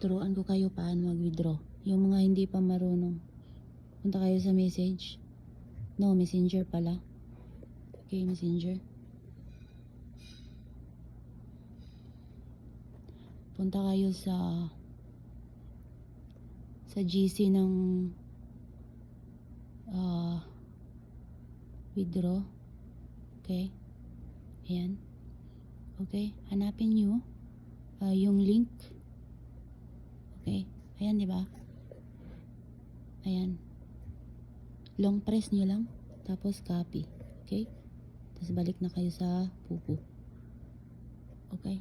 turuan ko kayo paano mag-withdraw. Yung mga hindi pa marunong. Punta kayo sa message. No, messenger pala. Okay, messenger. Punta kayo sa sa GC ng ah withdraw. Okay? Ayan. Okay? Hanapin nyo ah, yung link. Ayan, di ba? Ayan. Long press nyo lang. Tapos copy. Okay? Tapos balik na kayo sa pupo. Okay?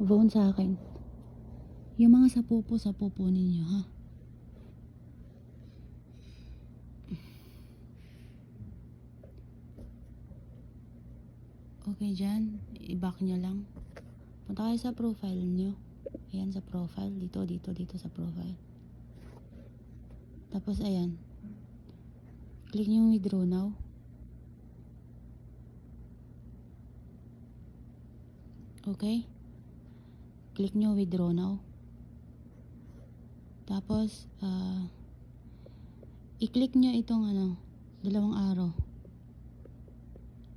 Phone sa akin. Yung mga sa pupo, sa pupo ninyo, ha? Okay dyan, i-back nyo lang. Punta kayo sa profile nyo. Ayan sa profile, dito, dito, dito sa profile. Tapos ayan. Click nyo yung withdraw now. Okay? Click nyo withdraw now. Tapos, ah, i-click nyo itong ano, dalawang arrow.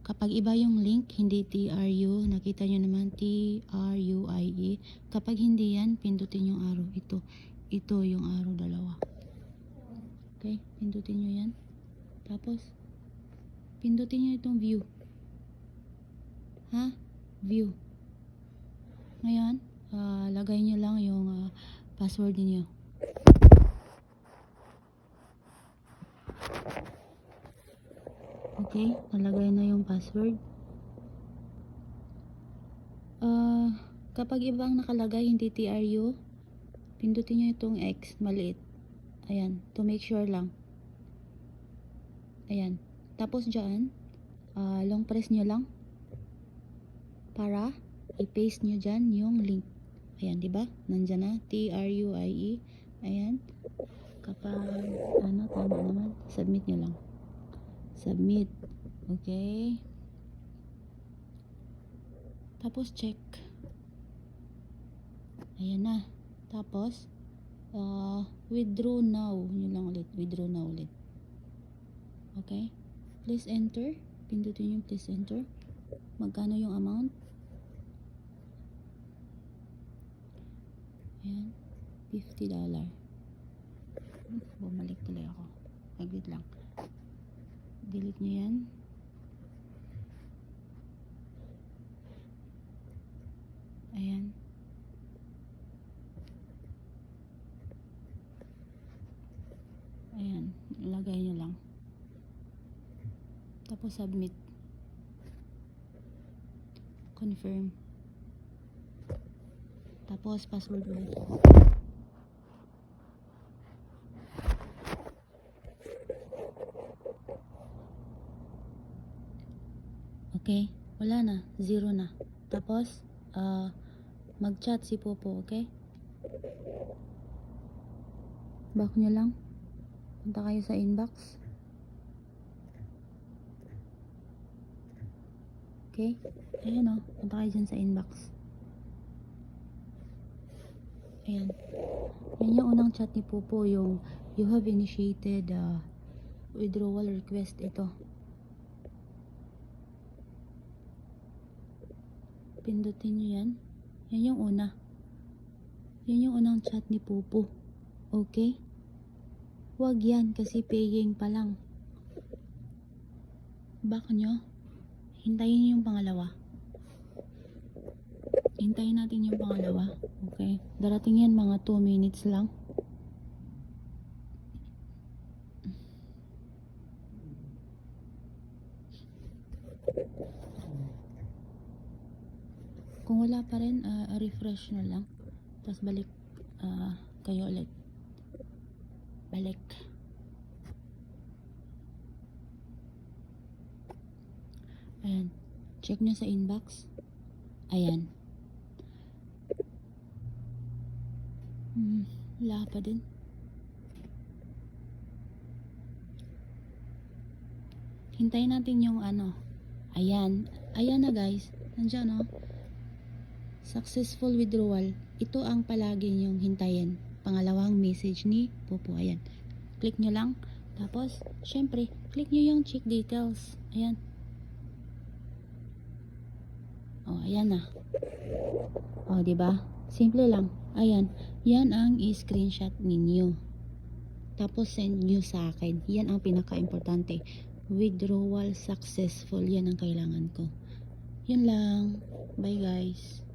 Kapag iba yung link, hindi TRU, nakita nyo naman T-R-U-I-E. Kapag hindi yan, pindutin yung arrow. Ito, ito yung arrow dalawa. Okay, pindutin nyo yan. Tapos, pindutin nyo itong view. Ha? View. Ngayon, ah, lagay nyo lang yung ah, password niyo. Okay, nalagay na yung password. Ah, kapag ibang nakalagay hindi TRU, pindutin nyo itong X, maliit. Ayan, to make sure lang. Ayan. Tapos dyan, ah, long press nyo lang para i-paste nyo dyan yung link. Ayan, di ba? Nandyan na, T-R-U-I-E. Ayan. Kapag, ano, tama naman, submit nyo lang. Submit. Okay. Tapos check. Ayan na. Tapos, uh, withdraw now. Yun lang ulit. Withdraw now ulit. Okay. Please enter. Pindutin yung please enter. Magkano yung amount? Ayan. $50. Bumalik tuloy ako. Aglit lang. Delete nyo yan. Ayan. Ayan. Ilagay nyo lang. Tapos submit. Confirm. Tapos password ulit. Okay? Wala na. Zero na. Tapos, ah, mag-chat si Popo, okay? Back nyo lang. Punta kayo sa inbox. Okay? Ayan o. Punta kayo dyan sa inbox. Ayan. Yan yung unang chat ni Popo, yung you have initiated uh, withdrawal request. Ito. Pindutin nyo yan. Yan yung una. Yan yung unang chat ni Popo. Okay? Huwag yan kasi paying pa lang. Back nyo. Hintayin yung pangalawa. Hintayin natin yung pangalawa. Okay? Darating yan mga 2 minutes lang. Kung wala pa rin, ah, refresh na lang. Tapos balik ah, kayo ulit. Balik. Ayan. Check nyo sa inbox. Ayan. Hmm, wala pa din. Hintayin natin yung ano. Ayan. Ayan na guys. Nandiyan, oh. Successful withdrawal. Ito ang palagi niyong hintayin. Pangalawang message ni Popo. Ayan. Click nyo lang. Tapos, syempre, click nyo yung check details. Ayan. Oh, ayan na. Oh, di ba? Simple lang. Ayan. Yan ang i-screenshot ninyo. Tapos send nyo sa akin. Yan ang pinaka-importante. Withdrawal successful. Yan ang kailangan ko. Yun lang. Bye guys.